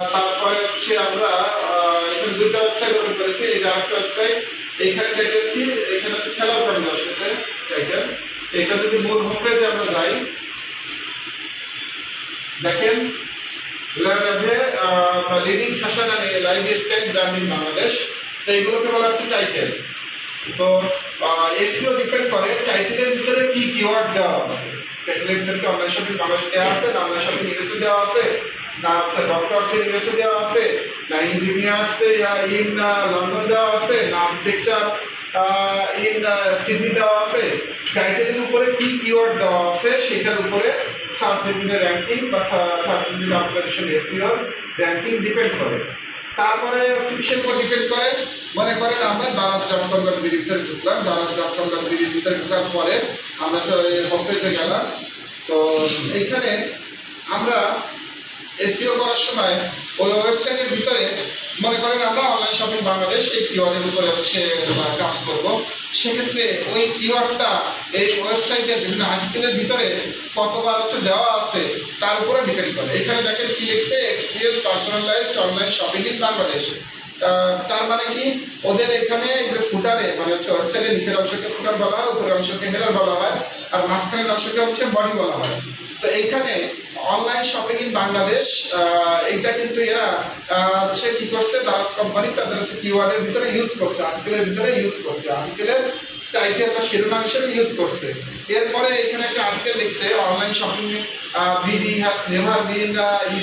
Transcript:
তারপরে হচ্ছে আমরা এখানে দুটো ওয়েবসাইট ওপেন করেছি, এই যে একটা ওয়েবসাইট এইখানে টাইটেল কি, এখানে হচ্ছে সেলার পয়েন্ট আসছে টাইটেল এটা যদি মূল হোম পেজে আমরা যাই, দেখেন leading fashion and lifestyle branding Bangladesh তো এইগুলোকে বলা হচ্ছে টাইটেল তো এসিও ডিপেন্ড করে টাইটেলের ভিতরে কি কিওয়ার্ড দেওয়া আছে। টাইটেলের ভিতরে অনলাইন শপিং বাংলাদেশ দেওয়া আছে অনলাইন শপিং ইংরেজি দেওয়া আছে? না হচ্ছে ডক্টরস ইংরেজি দেওয়া আছে, না ইঞ্জিনিয়ার ইঞ্জিনিয়ার্স ইন লন্ডন দেওয়া আছে, না আর্কিটেকচার ইন সিডনি দেওয়া আছে। টাইটেলের উপরে কি কিওয়ার্ড দেওয়া আছে, সেটার উপরে সার্চ ইঞ্জিনের র্যাঙ্কিং বা search engine operation SEO ranking depend করে। তারপরে হচ্ছে উপর ডিপেন্ড করে। মনে করেন আমরা দারাজ ডট কম ডট বিডির ভিতরে ঢুকলাম দারাজ ডট কম ডট বিডির ভিতরে ঢুকার পরে আমরা হোম পেজে গেলাম। তো এইখানে আমরা এসিও করার সময় ওই ওয়েবসাইটের ভিতরে, মনে করেন আমরা অনলাইন শপিং বাংলাদেশ, এই কিওয়ার্ডের উপরে হচ্ছে কাজ করব। সেক্ষেত্রে ওই কিওয়ার্ডটা এই ওয়েবসাইটের বিভিন্ন আর্টিকেলের ভিতরে কতবার হচ্ছে দেওয়া আছে, তার উপরে ডিপেন্ড করে। এখানে দেখেন কি লিখছে experience personalized online shopping in Bangladesh তার মানে কি? ওদের এখানে যে ফুটারে মানে হচ্ছে ওয়েবসাইটের নিচের অংশকে ফুটার বলা হয়, উপরের অংশকে হেডার বলা হয়, আর মাঝখানের অংশকে হচ্ছে বডি বলা হয়। তো এইখানে অনলাইন শপিং ইন বাংলাদেশ এটা কিন্তু এরা হচ্ছে কি করছে, দারাজ কোম্পানি তাদের হচ্ছে কিওয়ার্ডের ভিতরে ইউজ করছে আর্টিকেলের ভিতরে ইউজ করছে। আর্টিকেলের টাইটেল বা শিরোনাম হিসেবে ইউজ করছে। এরপরে এখানে একটা আর্টিকেল লিখছে online shopping BD has never been easy